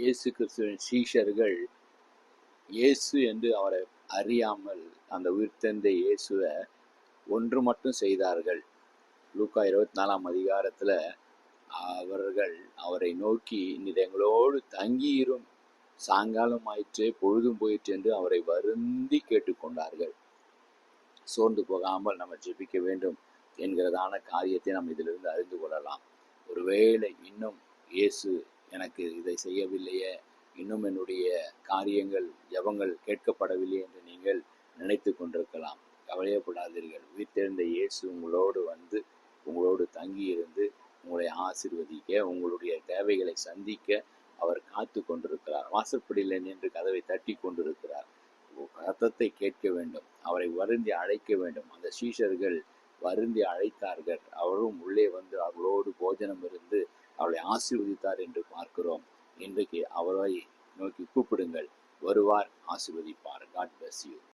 இயேசு கிறிஸ்துவின் சீஷர்கள் இயேசு என்று அவரை அறியாமல் அந்த உயிர்த்தெந்த இயேசுவை ஒன்று மட்டும் செய்தார்கள். லூக்கா இருபத்தி நாலாம் அதிகாரத்தில் அவர்கள் அவரை நோக்கி நீர் எங்களோடு தங்கியிரும். சாயங்காலம் ஆயிற்று பொழுதும் போயிற்று என்று அவரை வருந்தி கேட்டுக்கொண்டார்கள். சோர்ந்து போகாமல் நம்ம ஜெபிக்க வேண்டும் என்கிறதான காரியத்தை நாம் இதிலிருந்து அறிந்து கொள்ளலாம். ஒருவேளை இன்னும் இயேசு எனக்கு இதை செய்யவில்லையே. இன்னும் என்னுடைய காரியங்கள் ஜபங்கள் கேட்கப்படவில்லை என்று நீங்கள் நினைத்து கொண்டிருக்கலாம். கவலையப்படாதீர்கள். உயிர்த்தெழுந்த இயேசு உங்களோடு வந்து உங்களோடு தங்கியிருந்து உங்களை ஆசிர்வதிக்க உங்களுடைய தேவைகளை சந்திக்க அவர் காத்து கொண்டிருக்கிறார். வாசற்படியில் நின்று கதவை தட்டி கொண்டிருக்கிறார். ரத்தத்தை கேட்க வேண்டும். அவரை வருந்தி அழைக்க வேண்டும். அந்த சீஷர்கள் வருந்தி அழைத்தார்கள். அவரும் உள்ளே வந்து அவர்களோடு போஜனம் இருந்து அவளை ஆசீர்வதித்தார் என்று பார்க்கிறோம். இன்றைக்கு அவரை நோக்கி கூப்பிடுங்கள். வருவார் ஆசீர்வதிப்பார். God bless you